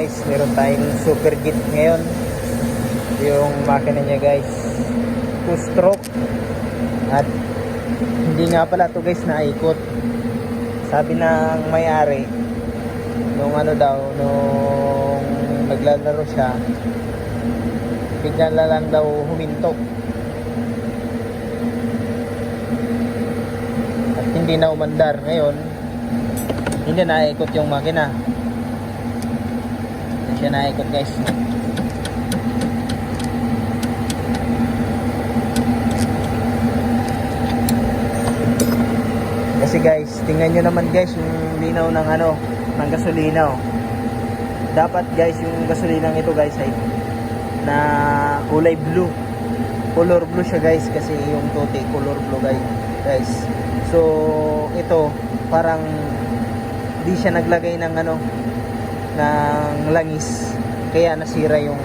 guys, meron tayong super kit ngayon. Yung makina niya guys, two stroke. At hindi nga pala to guys naikot. Sabi ng may-ari, nung ano daw, nung naglalaro siya, bigla na lang daw huminto. At hindi na umandar. Ngayon, hindi na naikot yung makina. Siya naikot guys. Kasi guys, tingnan nyo naman guys yung linaw ng ano, ng gasolina oh. Dapat guys yung gasolina ito guys ay na kulay blue. Color blue siya guys kasi yung tote color blue guys. Guys. So ito parang di siya naglagay ng ano ng langis kaya nasira yung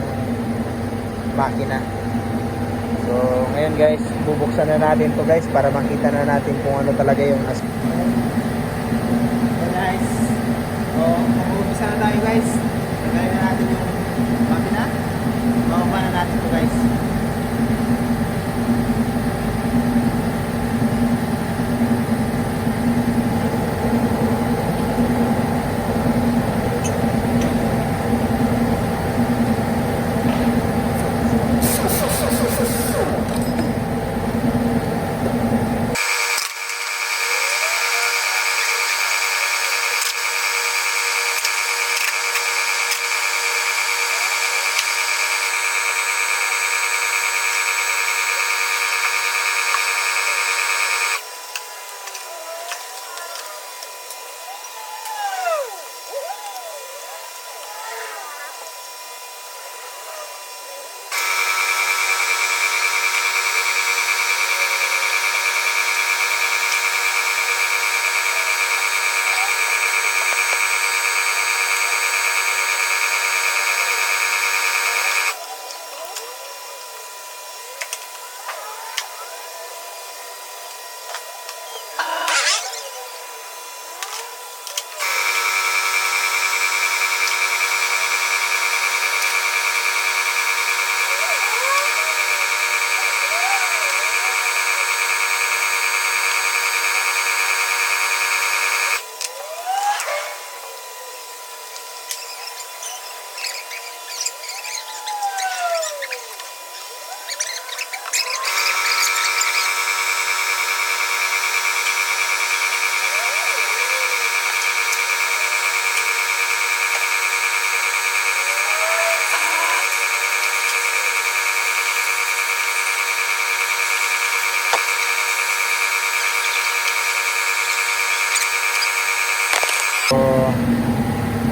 makina. So, ngayon guys, bubuksan na natin to guys para makita na natin kung ano talaga yung as So guys, so mag-uumpisa na tayo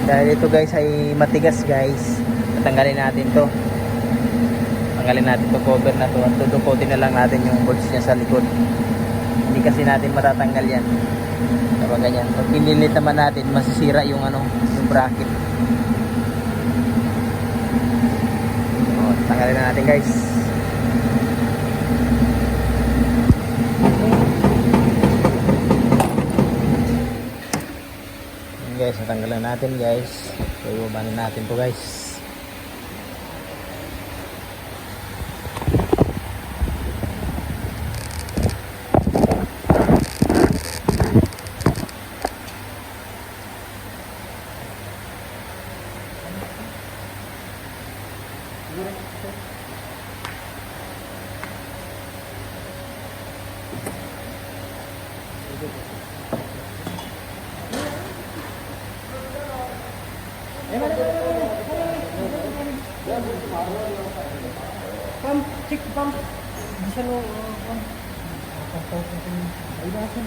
dahil ito guys ay matigas guys, tatanggalin natin to. Tanggalin natin to cover na to at tudukotin na lang natin yung bolts niya sa likod. Hindi kasi natin matatanggal yan. Kapag ganyan. Pag pinilit naman natin, masisira yung ano, yung bracket. So, tanggalin na natin guys. Yun guys, natanggalan natin guys. So, ibaba na natin to guys. Pump, check pump. Bisa lo pump. Pagpapawag ko yun. Ay, baka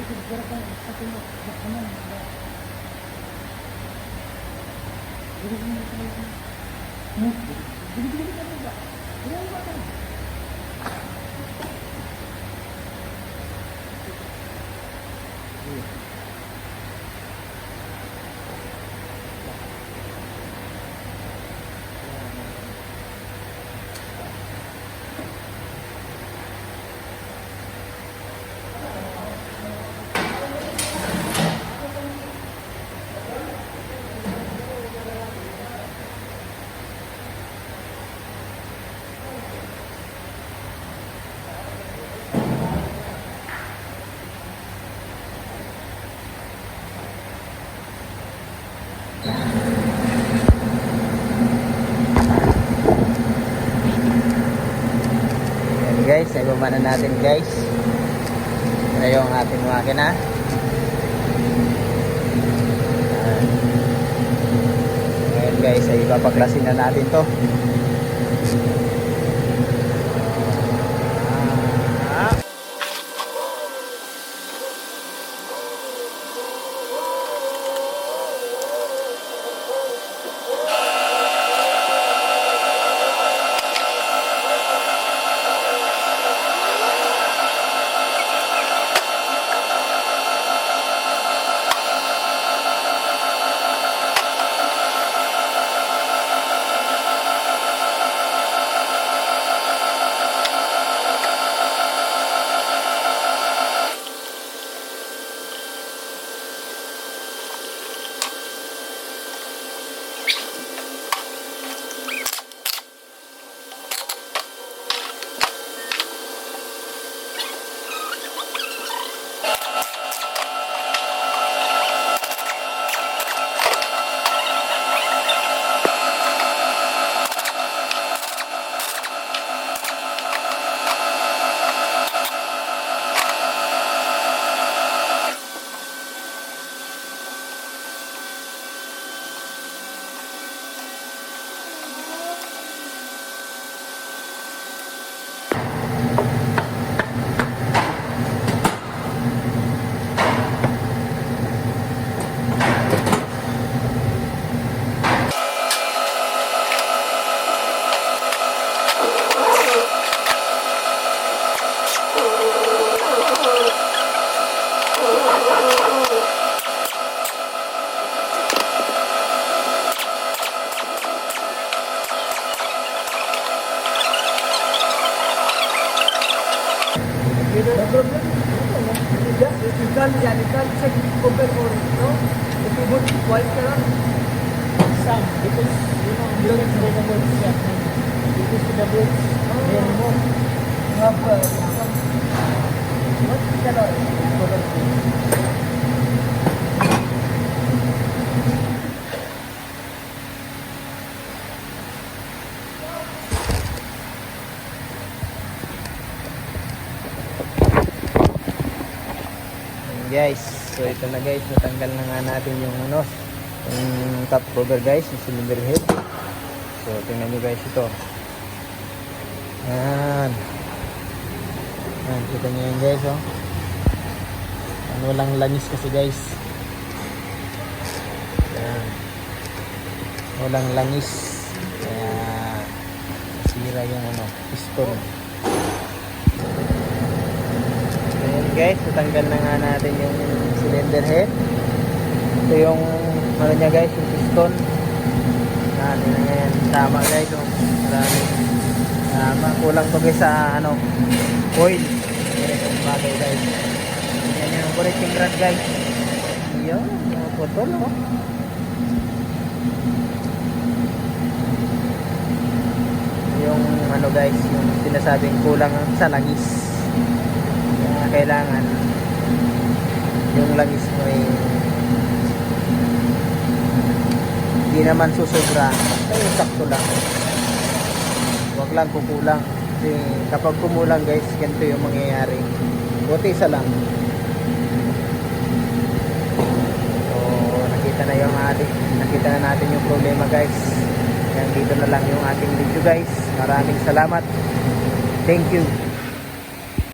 luma na natin guys. Ito yung ating makina. Ayan. Guys ay ipapaklasin na natin to. Yeah, you can't check open or no. If you put white color, Some, because you know, you don't know the words yet. Because the words, they are more. you have uh, what color? Color. Guys. So ito na guys, natanggal na nga natin yung ano, yung top cover guys, yung cylinder head. So tingnan nyo guys ito. Yan. Yan, kita nyo yan guys oh. Ano walang langis kasi guys. Yan. Walang langis. Kaya sira yung ano, piston. Ayan guys, natanggal na nga natin yung cylinder head. Ito yung ano niya guys, yung piston. Yun na yan. Tama guys, oh. Marami. Tama, kulang to guys sa ano, oil. Yan itong bagay guys. Yan yung connecting rod guys. Yun, mga putol oh. Yung ano guys, yung sinasabing kulang sa langis kailangan. Yung langis mo ay hindi naman susobra. Yung sakto lang. Huwag lang kukulang. Kasi kapag kumulang guys ganito yung mangyayari. Buti isa lang. So nakita na yung ating nakita na natin yung problema guys. Kaya dito na lang yung ating video guys. Maraming salamat. Thank you